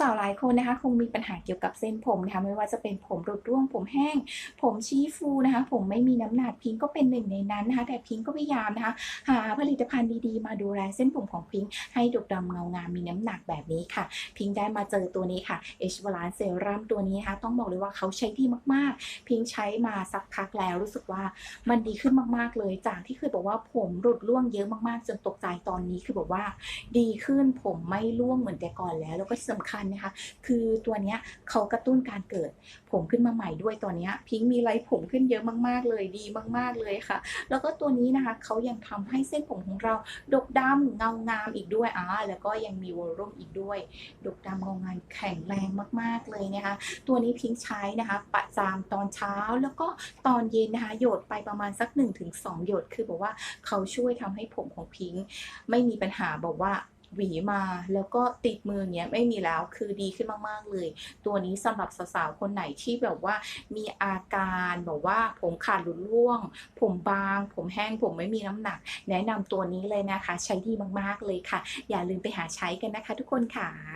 สาวๆหลายคนนะคะ คงมีปัญหาเกี่ยวกับเส้นผมนะคะไม่ว่าจะเป็นผมหลุดร่วงผมแห้ง ผมชี้ฟูนะคะ ผมไม่มีน้ำหนักพิงก็เป็นหนึ่งในนั้นนะคะ แต่พิงก็พยายามนะคะ หาผลิตภัณฑ์ดีๆ มาดูแลเส้นผมของพิงให้ดกดำเงางามมีน้ำหนักแบบนี้ค่ะ พิงได้มาเจอตัวนี้ค่ะ H Balance Serum ตัวนี้นะคะ ต้องบอกเลยว่าเขาใช้ดีมากๆ พิงใช้มาสักพักแล้วรู้สึกว่ามันดีขึ้นมากๆเลย จากที่เคยบอกว่าผมหลุดร่วงเยอะมากๆ จนตกใจตอนนี้คือบอกว่า ดีขึ้นผมไม่ร่วงเหมือนแต่ก่อนแล้ว แล้วก็ที่สำคัญนะคะ คือตัวเนี้ยเขากระตุ้นการเกิดผมขึ้นมาใหม่ด้วยตอนเนี้ยพิงค์มีไรผมขึ้นเยอะมากๆเลยดีมาก ๆเลยค่ะ แล้วก็ตัวนี้นะคะเขายังทำให้เส้นผมของเรา ดกดำเงางามอีกด้วยอ่าแล้วก็ยังมีวอลลุ่มอีกด้วย ดกดำเงางามแข็งแรงมากๆเลยนะคะ ตัวนี้พิงค์ใช้นะคะประจำตอนเช้าแล้วก็ตอนเย็นนะคะหยดไปประมาณสัก 1-2 หยดคือบอกว่าเขาช่วยทำให้ผมของพิงค์ไม่มีปัญหาบอกว่า หวีมาแล้วก็ติดมือเนี้ยไม่มีแล้วคือดีขึ้นมากๆเลย ตัวนี้สำหรับสาวๆคนไหนที่แบบว่ามีอาการแบบว่าผมขาดหลุดร่วง ผมบาง ผมแห้งผมไม่มีน้ำหนัก แนะนำตัวนี้เลยนะคะ ใช้ดีมากๆเลยค่ะ อย่าลืมไปหาใช้กันนะคะ ทุกคนค่ะ